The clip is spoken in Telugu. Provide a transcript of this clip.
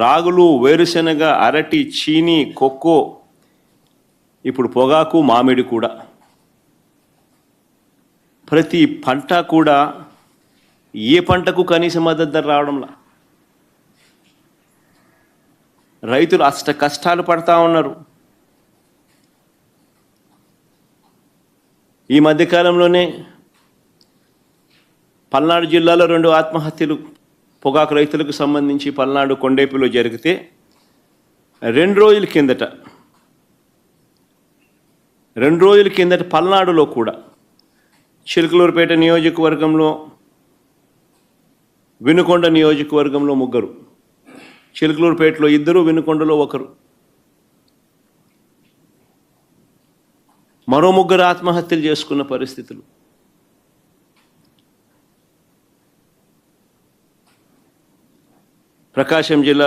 రాగులు వేరుశెనగ అరటి చీని కొక్కో ఇప్పుడు పొగాకు మామిడి కూడా. ప్రతి పంట కూడా ఏ పంటకు కనీస మద్దతు ధర రావడంలా? రైతులు అష్ట కష్టాలు పడతా ఉన్నారు. ఈ మధ్యకాలంలోనే పల్నాడు జిల్లాలో రెండు ఆత్మహత్యలు పొగాకు రైతులకు సంబంధించి పల్నాడు కొండేపిలో జరిగితే రెండు రోజుల కిందట రెండు రోజుల కిందట పల్నాడులో కూడా చిలుకలూరుపేట నియోజకవర్గంలో వినుకొండ నియోజకవర్గంలో ముగ్గురు చిలుకలూరుపేటలో ఇద్దరు వినుకొండలో ఒకరు. మరో ముగ్గురు ఆత్మహత్యలు చేసుకున్న పరిస్థితులు. ప్రకాశం జిల్లా